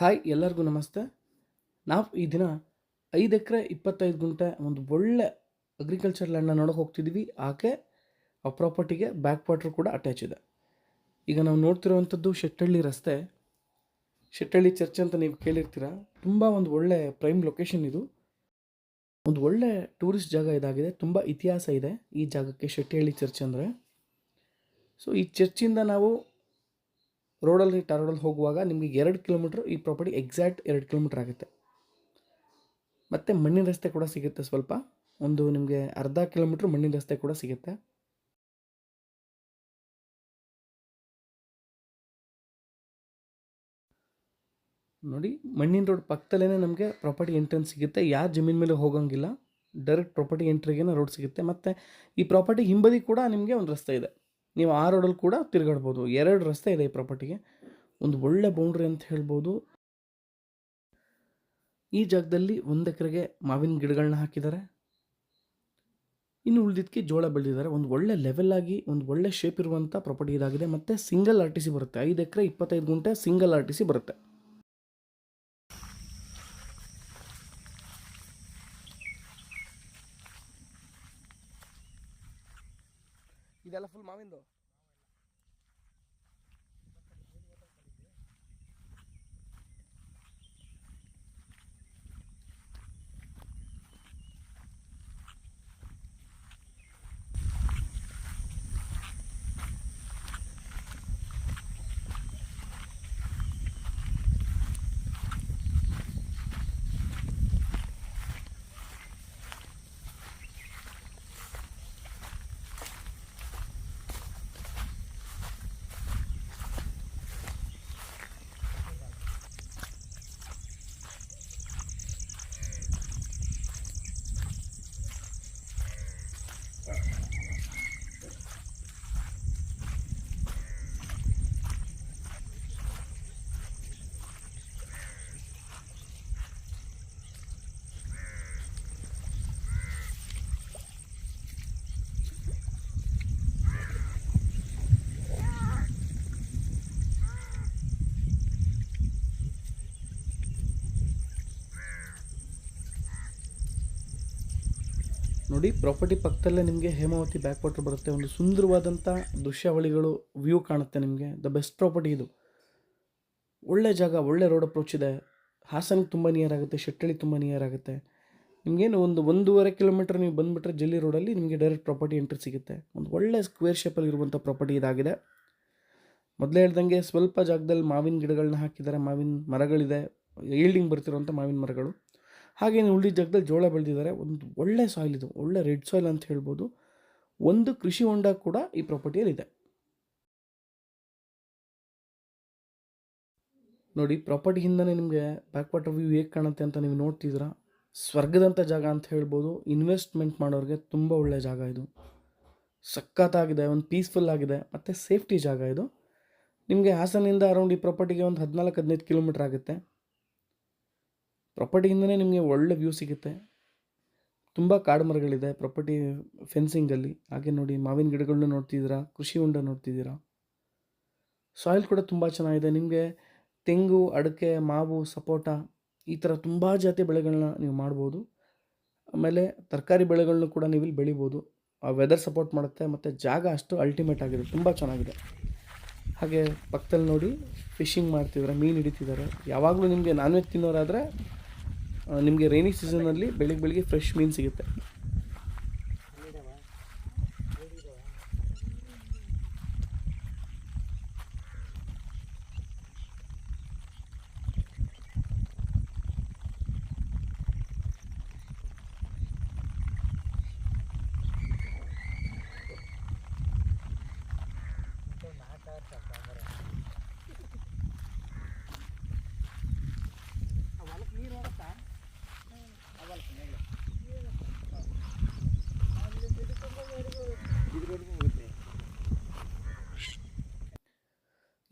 Hi ಎಲ್ಲರಿಗೂ ನಮಸ್ತೆ. ನಾವು ಈ ದಿನ ಐದು ಎಕರೆ ಇಪ್ಪತ್ತೈದು ಗುಂಟೆ ಒಂದು ಒಳ್ಳೆ ಅಗ್ರಿಕಲ್ಚರ್ ಲ್ಯಾಂಡ್ನ ನೋಡೋಕೆ ಹೋಗ್ತಿದ್ವಿ. ಆಕೆ ಆ ಪ್ರಾಪರ್ಟಿಗೆ ಬ್ಯಾಕ್ ವಾಟ್ರ್ ಕೂಡ ಅಟ್ಯಾಚ್ ಇದೆ. ಈಗ ನಾವು ನೋಡ್ತಿರುವಂಥದ್ದು ಶೆಟ್ಟಳ್ಳಿ ರಸ್ತೆ. ಶೆಟ್ಟಳ್ಳಿ ಚರ್ಚ್ ಅಂತ ನೀವು ಕೇಳಿರ್ತೀರ. ತುಂಬ ಒಂದು ಒಳ್ಳೆ ಪ್ರೈಮ್ ಲೊಕೇಶನ್ ಇದು. ಒಂದು ಒಳ್ಳೆ ಟೂರಿಸ್ಟ್ ಜಾಗ ಇದಾಗಿದೆ. ತುಂಬ ಇತಿಹಾಸ ಇದೆ ಈ ಜಾಗಕ್ಕೆ ಶೆಟ್ಟಹಳ್ಳಿ ಚರ್ಚ್ ಅಂದರೆ. ಸೊ ಈ ಚರ್ಚಿಂದ ನಾವು ರೋಡಲ್ಲಿ ಟಾರ್ ರೋಡಲ್ಲಿ ಹೋಗುವಾಗ ನಿಮಗೆ ಎರಡು ಕಿಲೋಮೀಟ್ರ್ ಈ ಪ್ರಾಪರ್ಟಿ ಎಕ್ಸಾಕ್ಟ್ ಎರಡು ಕಿಲೋಮೀಟ್ರ್ ಆಗುತ್ತೆ. ಮತ್ತು ಮಣ್ಣಿನ ರಸ್ತೆ ಕೂಡ ಸಿಗುತ್ತೆ ಸ್ವಲ್ಪ. ಒಂದು ನಿಮಗೆ ಅರ್ಧ ಕಿಲೋಮೀಟ್ರ್ ಮಣ್ಣಿನ ರಸ್ತೆ ಕೂಡ ಸಿಗುತ್ತೆ. ನೋಡಿ, ಮಣ್ಣಿನ ರೋಡ್ ಪಕ್ಕದಲ್ಲೇ ನಮಗೆ ಪ್ರಾಪರ್ಟಿ ಎಂಟ್ರೆನ್ಸ್ ಸಿಗುತ್ತೆ. ಯಾರು ಜಮೀನ್ ಮೇಲೆ ಹೋಗೋಂಗಿಲ್ಲ, ಡೈರೆಕ್ಟ್ ಪ್ರಾಪರ್ಟಿ ಎಂಟ್ರಿಗೆನೇ ರೋಡ್ ಸಿಗುತ್ತೆ. ಮತ್ತು ಈ ಪ್ರಾಪರ್ಟಿ ಹಿಂಬದಿ ಕೂಡ ನಿಮಗೆ ಒಂದು ರಸ್ತೆ ಇದೆ. ನೀವು ಆ ರೋಡಲ್ಲಿ ಕೂಡ ತಿರುಗಾಡ್ಬೋದು. ಎರಡು ರಸ್ತೆ ಇದೆ ಈ ಪ್ರಾಪರ್ಟಿಗೆ. ಒಂದು ಒಳ್ಳೆ ಬೌಂಡ್ರಿ ಅಂತ ಹೇಳ್ಬೋದು. ಈ ಜಾಗದಲ್ಲಿ ಒಂದು ಎಕರೆಗೆ ಮಾವಿನ ಗಿಡಗಳನ್ನ ಹಾಕಿದ್ದಾರೆ. ಇನ್ನು ಉಳಿದಿದ್ದಕ್ಕೆ ಜೋಳ ಬೆಳೆದಿದ್ದಾರೆ. ಒಂದು ಒಳ್ಳೆ ಲೆವೆಲ್ ಆಗಿ, ಒಂದು ಒಳ್ಳೆ ಶೇಪ್ ಇರುವಂಥ ಪ್ರಾಪರ್ಟಿ ಇದಾಗಿದೆ. ಮತ್ತು ಸಿಂಗಲ್ ಆರ್ ಟಿ ಸಿ ಬರುತ್ತೆ. ಐದು ಎಕರೆ ಇಪ್ಪತ್ತೈದು ಗುಂಟೆ ಸಿಂಗಲ್ ಆರ್ ಟಿ ಸಿ ಬರುತ್ತೆ. ಇದೆಲ್ಲ ಫುಲ್ ಮಾವಿಂದು ನೋಡಿ ಪ್ರಾಪರ್ಟಿ ಪಕ್ಕದಲ್ಲೇ ನಿಮಗೆ ಹೇಮಾವತಿ ಬ್ಯಾಕ್ ವಾಟರ್ ಬರುತ್ತೆ. ಒಂದು ಸುಂದರವಾದಂಥ ದೃಶ್ಯಾವಳಿಗಳು ವ್ಯೂ ಕಾಣುತ್ತೆ ನಿಮಗೆ. ದ ಬೆಸ್ಟ್ ಪ್ರಾಪರ್ಟಿ ಇದು. ಒಳ್ಳೆ ಜಾಗ, ಒಳ್ಳೆ ರೋಡ್ ಅಪ್ರೋಚ್ ಇದೆ. ಹಾಸನಕ್ಕೆ ತುಂಬ ನಿಯರ್ ಆಗುತ್ತೆ, ಶೆಟ್ಟಳ್ಳಿ ತುಂಬ ನಿಯರ್ ಆಗುತ್ತೆ. ನಿಮಗೇನು ಒಂದು ಒಂದೂವರೆ ಕಿಲೋಮೀಟರ್ ನೀವು ಬಂದುಬಿಟ್ರೆ ಜಲ್ಲಿ ರೋಡಲ್ಲಿ ನಿಮಗೆ ಡೈರೆಕ್ಟ್ ಪ್ರಾಪರ್ಟಿ ಎಂಟ್ರಿ ಸಿಗುತ್ತೆ. ಒಂದು ಒಳ್ಳೆ ಸ್ಕ್ವೇರ್ ಶೇಪಲ್ಲಿ ಇರುವಂಥ ಪ್ರಾಪರ್ಟಿ ಇದಾಗಿದೆ. ಮೊದಲೇ ಹೇಳ್ದಂಗೆ ಸ್ವಲ್ಪ ಜಾಗದಲ್ಲಿ ಮಾವಿನ ಗಿಡಗಳನ್ನ ಹಾಕಿದ್ದಾರೆ. ಮಾವಿನ ಮರಗಳಿದೆ. ಈಲ್ಡಿಂಗ್ ಬರ್ತಿರುವಂಥ ಮಾವಿನ ಮರಗಳು. ಹಾಗೆ ಉಳಿದ ಜಾಗದಲ್ಲಿ ಜೋಳ ಬೆಳೆದಿದ್ದಾರೆ. ಒಂದು ಒಳ್ಳೆ ಸಾಯಿಲ್ ಇದು, ಒಳ್ಳೆ ರೆಡ್ ಸಾಯಿಲ್ ಅಂತ ಹೇಳ್ಬೋದು. ಒಂದು ಕೃಷಿ ಹೊಂಡ ಕೂಡ ಈ ಪ್ರಾಪರ್ಟಿಯಲ್ಲಿ ಇದೆ. ನೋಡಿ ಪ್ರಾಪರ್ಟಿ ಹಿಂದನೇ ನಿಮಗೆ ಬ್ಯಾಕ್ ವಾಟರ್ ವ್ಯೂ ಹೇಗೆ ಕಾಣುತ್ತೆ ಅಂತ ನೀವು ನೋಡ್ತಿದ್ದೀರಾ? ಸ್ವರ್ಗದಂಥ ಜಾಗ ಅಂತ ಹೇಳ್ಬೋದು. ಇನ್ವೆಸ್ಟ್ಮೆಂಟ್ ಮಾಡೋರಿಗೆ ತುಂಬ ಒಳ್ಳೆಯ ಜಾಗ ಇದು. ಸಖತ್ತಾಗಿದೆ, ಒಂದು ಪೀಸ್ಫುಲ್ ಆಗಿದೆ, ಮತ್ತು ಸೇಫ್ಟಿ ಜಾಗ ಇದು. ನಿಮಗೆ ಹಾಸನಿಂದ ಅರೌಂಡ್ ಈ ಪ್ರಾಪರ್ಟಿಗೆ ಒಂದು ಹದಿನಾಲ್ಕು ಹದಿನೈದು ಕಿಲೋಮೀಟ್ರ್ ಆಗುತ್ತೆ. ಪ್ರಾಪರ್ಟಿಯಿಂದನೇ ನಿಮಗೆ ಒಳ್ಳೆ ವ್ಯೂ ಸಿಗುತ್ತೆ. ತುಂಬ ಕಾಡು ಮರಗಳಿದೆ ಪ್ರಾಪರ್ಟಿ ಫೆನ್ಸಿಂಗಲ್ಲಿ ಹಾಗೆ ನೋಡಿ, ಮಾವಿನ ಗಿಡಗಳನ್ನ ನೋಡ್ತಿದ್ದೀರಾ, ಕೃಷಿ ಹೊಂಡ ನೋಡ್ತಿದ್ದೀರಾ. ಸಾಯಿಲ್ ಕೂಡ ತುಂಬ ಚೆನ್ನಾಗಿದೆ. ನಿಮಗೆ ತೆಂಗು, ಅಡಿಕೆ, ಮಾವು, ಸಪೋಟ ಈ ಥರ ತುಂಬ ಜಾತಿ ಬೆಳೆಗಳನ್ನ ನೀವು ಮಾಡ್ಬೋದು. ಆಮೇಲೆ ತರಕಾರಿ ಬೆಳೆಗಳನ್ನೂ ಕೂಡ ನೀವು ಇಲ್ಲಿ ಬೆಳಿಬೋದು. ಆ ವೆದರ್ ಸಪೋರ್ಟ್ ಮಾಡುತ್ತೆ, ಮತ್ತು ಜಾಗ ಅಷ್ಟು ಅಲ್ಟಿಮೇಟ್ ಆಗಿದೆ. ತುಂಬ ಚೆನ್ನಾಗಿದೆ. ಹಾಗೆ ಪಕ್ಕದಲ್ಲಿ ನೋಡಿ ಫಿಶಿಂಗ್ ಮಾಡ್ತಿದ್ದಾರೆ, ಮೀನು ಹಿಡಿತಿದ್ದಾರೆ. ಯಾವಾಗಲೂ ನಿಮಗೆ ನಾನ್ ವೆಜ್ ತಿನ್ನೋರಾದರೆ ನಿಮಗೆ ರೈನಿ ಸೀಸನಲ್ಲಿ ಬೆಳಿಗ್ಗೆ ಬೆಳಿಗ್ಗೆ ಫ್ರೆಶ್ ಮೀನು ಸಿಗುತ್ತೆ.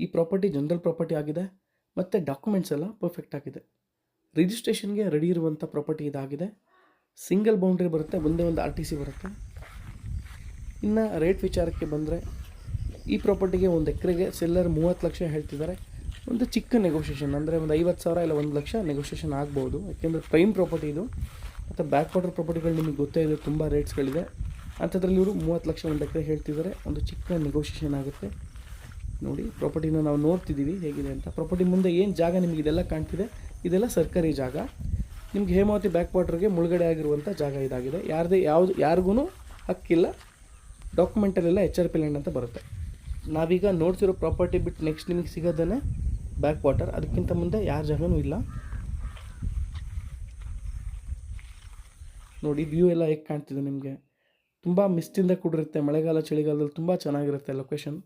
ಈ ಪ್ರಾಪರ್ಟಿ ಜನರಲ್ ಪ್ರಾಪರ್ಟಿ ಆಗಿದೆ, ಮತ್ತು ಡಾಕ್ಯುಮೆಂಟ್ಸ್ ಎಲ್ಲ ಪರ್ಫೆಕ್ಟ್ ಆಗಿದೆ. ರಿಜಿಸ್ಟ್ರೇಷನ್ಗೆ ರೆಡಿ ಇರುವಂಥ ಪ್ರಾಪರ್ಟಿ ಇದಾಗಿದೆ. ಸಿಂಗಲ್ ಬೌಂಡ್ರಿ ಬರುತ್ತೆ, ಒಂದೇ ಒಂದು ಆರ್ ಟಿ ಸಿ ಬರುತ್ತೆ. ಇನ್ನು ರೇಟ್ ವಿಚಾರಕ್ಕೆ ಬಂದರೆ, ಈ ಪ್ರಾಪರ್ಟಿಗೆ ಒಂದು ಎಕರೆಗೆ ಸೆಲ್ಲರ್ ಮೂವತ್ತು ಲಕ್ಷ ಹೇಳ್ತಿದ್ದಾರೆ. ಒಂದು ಚಿಕ್ಕ ನೆಗೋಷಿಯೇಷನ್ ಅಂದರೆ ಒಂದು ಐವತ್ತು ಸಾವಿರ ಇಲ್ಲ ಒಂದು ಲಕ್ಷ ನೆಗೋಷಿಯೇಷನ್ ಆಗ್ಬೋದು. ಯಾಕೆಂದರೆ ಪ್ರೈಮ್ ಪ್ರಾಪರ್ಟಿ ಇದು. ಮತ್ತು ಬ್ಯಾಕ್ ವಾಟರ್ ಪ್ರಾಪರ್ಟಿಗಳು ನಿಮಗೆ ಗೊತ್ತೇ ಇದೆ, ತುಂಬ ರೇಟ್ಸ್ಗಳಿದೆ ಅಂಥದ್ರಲ್ಲಿ ಇವರು ಮೂವತ್ತು ಲಕ್ಷ ಒಂದು ಎಕರೆ ಹೇಳ್ತಿದ್ದಾರೆ. ಒಂದು ಚಿಕ್ಕ ನೆಗೋಷಿಯೇಷನ್ ಆಗುತ್ತೆ. ನೋಡಿ ಪ್ರಾಪರ್ಟಿನ ನಾವು ನೋಡ್ತಿದ್ದೀವಿ ಹೇಗಿದೆ ಅಂತ. ಪ್ರಾಪರ್ಟಿ ಮುಂದೆ ಏನು ಜಾಗ ನಿಮಗೆ ಇದೆಲ್ಲ ಕಾಣ್ತಿದೆ? ಇದೆಲ್ಲ ಸರ್ಕಾರಿ ಜಾಗ. ನಿಮ್ಗೆ ಹೇಮಾವತಿ ಬ್ಯಾಕ್ ವಾಟರ್ಗೆ ಮುಳುಗಡೆ ಆಗಿರುವಂಥ ಜಾಗ ಇದಾಗಿದೆ. ಯಾರದೇ ಯಾವುದು ಯಾರಿಗೂ ಹಕ್ಕಿಲ್ಲ. ಡಾಕ್ಯುಮೆಂಟಲ್ಲೆಲ್ಲ ಎಚ್ ಆರ್ ಪಿ ಲ್ಯಾಂಡ್ ಅಂತ ಬರುತ್ತೆ. ನಾವೀಗ ನೋಡ್ತಿರೋ ಪ್ರಾಪರ್ಟಿ ಬಿಟ್ಟು ನೆಕ್ಸ್ಟ್ ನಿಮಗೆ ಸಿಗೋದೇ ಬ್ಯಾಕ್ ವಾಟರ್ ಅದಕ್ಕಿಂತ ಮುಂದೆ ಯಾರ ಜಾಗನೂ ಇಲ್ಲ. ನೋಡಿ ವ್ಯೂ ಎಲ್ಲ ಹೇಗೆ ಕಾಣ್ತಿದೆ ನಿಮಗೆ? ತುಂಬ ಮಿಸ್ಟಿಂದ ಕೂಡಿರುತ್ತೆ. ಮಳೆಗಾಲ, ಚಳಿಗಾಲದಲ್ಲಿ ತುಂಬ ಚೆನ್ನಾಗಿರುತ್ತೆ ಲೊಕೇಶನ್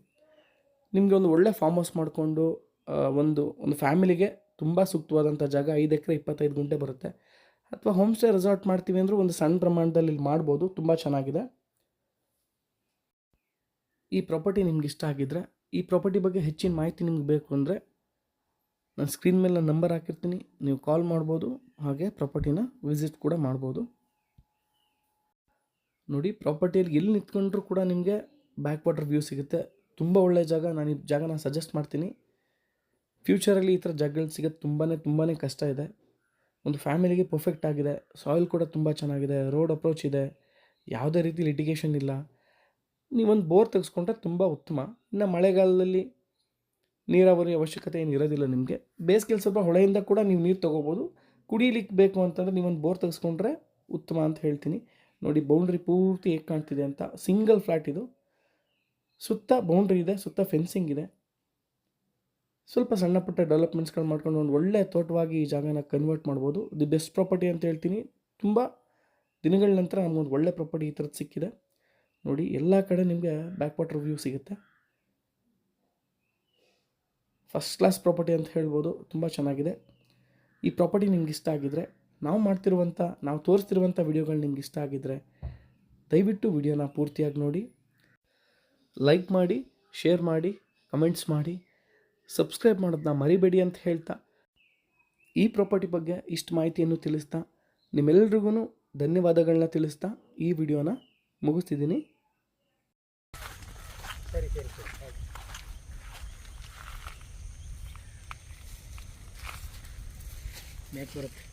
ನಿಮಗೆ ಒಂದು ಒಳ್ಳೆ ಫಾರ್ಮ್ ಹೌಸ್ ಮಾಡಿಕೊಂಡು ಒಂದು ಒಂದು ಫ್ಯಾಮಿಲಿಗೆ ತುಂಬ ಸೂಕ್ತವಾದಂಥ ಜಾಗ ಐದು ಎಕರೆ ಇಪ್ಪತ್ತೈದು ಗುಂಟೆ ಬರುತ್ತೆ. ಅಥವಾ ಹೋಮ್ ಸ್ಟೇ ರೆಸಾರ್ಟ್ ಮಾಡ್ತೀವಿ ಅಂದರೆ ಒಂದು ಸಣ್ಣ ಪ್ರಮಾಣದಲ್ಲಿ ಇಲ್ಲಿ ಮಾಡ್ಬೋದು, ತುಂಬ ಚೆನ್ನಾಗಿದೆ. ಈ ಪ್ರಾಪರ್ಟಿ ನಿಮ್ಗೆ ಇಷ್ಟ ಆಗಿದ್ರೆ, ಈ ಪ್ರಾಪರ್ಟಿ ಬಗ್ಗೆ ಹೆಚ್ಚಿನ ಮಾಹಿತಿ ನಿಮ್ಗೆ ಬೇಕು ಅಂದರೆ ನಾನು ಸ್ಕ್ರೀನ್ ಮೇಲೆ ನಂಬರ್ ಹಾಕಿರ್ತೀನಿ, ನೀವು ಕಾಲ್ ಮಾಡ್ಬೋದು, ಹಾಗೆ ಪ್ರಾಪರ್ಟಿನ ವಿಸಿಟ್ ಕೂಡ ಮಾಡ್ಬೋದು. ನೋಡಿ ಪ್ರಾಪರ್ಟಿಯಲ್ಲಿ ಎಲ್ಲಿ ನಿಂತ್ಕೊಂಡ್ರೂ ಕೂಡ ನಿಮಗೆ ಬ್ಯಾಕ್ ವಾಟರ್ ವ್ಯೂ ಸಿಗುತ್ತೆ. ತುಂಬ ಒಳ್ಳೆಯ ಜಾಗ, ನಾನು ಈ ಜಾಗನ ಸಜೆಸ್ಟ್ ಮಾಡ್ತೀನಿ. ಫ್ಯೂಚರಲ್ಲಿ ಈ ಥರ ಜಾಗಗಳು ಸಿಗೋದು ತುಂಬಾ ತುಂಬಾ ಕಷ್ಟ ಇದೆ. ಒಂದು ಫ್ಯಾಮಿಲಿಗೆ ಪರ್ಫೆಕ್ಟ್ ಆಗಿದೆ ಸಾಯಿಲ್ ಕೂಡ ತುಂಬ ಚೆನ್ನಾಗಿದೆ ರೋಡ್ ಅಪ್ರೋಚ್ ಇದೆ, ಯಾವುದೇ ರೀತಿ ಲಿಟಿಗೇಷನ್ ಇಲ್ಲ. ನೀವೊಂದು ಬೋರ್ ತೆಗೆಸ್ಕೊಂಡ್ರೆ ತುಂಬ ಉತ್ತಮ. ಇನ್ನು ಮಳೆಗಾಲದಲ್ಲಿ ನೀರಾವರಿ ಅವಶ್ಯಕತೆ ಏನು ಇರೋದಿಲ್ಲ ನಿಮಗೆ. ಬೇಸಿಗೆಲಿ ಸ್ವಲ್ಪ ಹೊಳೆಯಿಂದ ಕೂಡ ನೀವು ನೀರು ತೊಗೋಬೋದು. ಕುಡಿಲಿಕ್ಕೆ ಬೇಕು ಅಂತಂದರೆ ನೀವೊಂದು ಬೋರ್ ತೆಗೆಸ್ಕೊಂಡ್ರೆ ಉತ್ತಮ ಅಂತ ಹೇಳ್ತೀನಿ. ನೋಡಿ ಬೌಂಡ್ರಿ ಪೂರ್ತಿ ಹೇಗೆ ಕಾಣ್ತಿದೆ ಅಂತ ಸಿಂಗಲ್ ಫ್ಲ್ಯಾಟ್ ಇದು. ಸುತ್ತ ಬೌಂಡ್ರಿ ಇದೆ, ಸುತ್ತ ಫೆನ್ಸಿಂಗ್ ಇದೆ. ಸ್ವಲ್ಪ ಸಣ್ಣ ಪುಟ್ಟ ಡೆವಲಪ್ಮೆಂಟ್ಸ್ಗಳು ಮಾಡ್ಕೊಂಡು ಒಂದು ಒಳ್ಳೆ ತೋಟವಾಗಿ ಈ ಜಾಗನ ಕನ್ವರ್ಟ್ ಮಾಡ್ಬೋದು. ದಿ ಬೆಸ್ಟ್ ಪ್ರಾಪರ್ಟಿ ಅಂತ ಹೇಳ್ತೀನಿ. ತುಂಬ ದಿನಗಳ ನಂತರ ನಮಗೊಂದು ಒಳ್ಳೆ ಪ್ರಾಪರ್ಟಿ ಈ ಥರದ್ದು ಸಿಕ್ಕಿದೆ. ನೋಡಿ, ಎಲ್ಲ ಕಡೆ ನಿಮಗೆ ಬ್ಯಾಕ್ ವಾಟರ್ ವ್ಯೂ ಸಿಗುತ್ತೆ. ಫಸ್ಟ್ ಕ್ಲಾಸ್ ಪ್ರಾಪರ್ಟಿ ಅಂತ ಹೇಳ್ಬೋದು, ತುಂಬ ಚೆನ್ನಾಗಿದೆ. ಈ ಪ್ರಾಪರ್ಟಿ ನಿಮ್ಗೆ ಇಷ್ಟ ಆಗಿದ್ರೆ, ನಾವು ಮಾಡ್ತಿರುವಂಥ ನಾವು ತೋರಿಸ್ತಿರುವಂಥ ವಿಡಿಯೋಗಳು ನಿಮ್ಗೆ ಇಷ್ಟ ಆಗಿದ್ರೆ, ದಯವಿಟ್ಟು ವಿಡಿಯೋನ ಪೂರ್ತಿಯಾಗಿ ನೋಡಿ. ಲೈಕ್ ಮಾಡಿ ಶೇರ್ ಮಾಡಿ ಕಮೆಂಟ್ಸ್ ಮಾಡಿ ಸಬ್ಸ್ಕ್ರೈಬ್ ಮಾಡೋದನ್ನ ಮರಿಬೇಡಿ ಅಂತ ಹೇಳ್ತಾ ಈ ಪ್ರಾಪರ್ಟಿ ಬಗ್ಗೆ ಇಷ್ಟು ಮಾಹಿತಿಯನ್ನು ತಿಳಿಸ್ತಾ ನಿಮ್ಮೆಲ್ರಿಗೂ ಧನ್ಯವಾದಗಳನ್ನ ತಿಳಿಸ್ತಾ ಈ ವಿಡಿಯೋನ ಮುಗಿಸ್ತಿದ್ದೀನಿ. ಸರಿ ಸರಿ ಸರಿ ಮ್ಯಾಚ್ ಬರುತ್ತೆ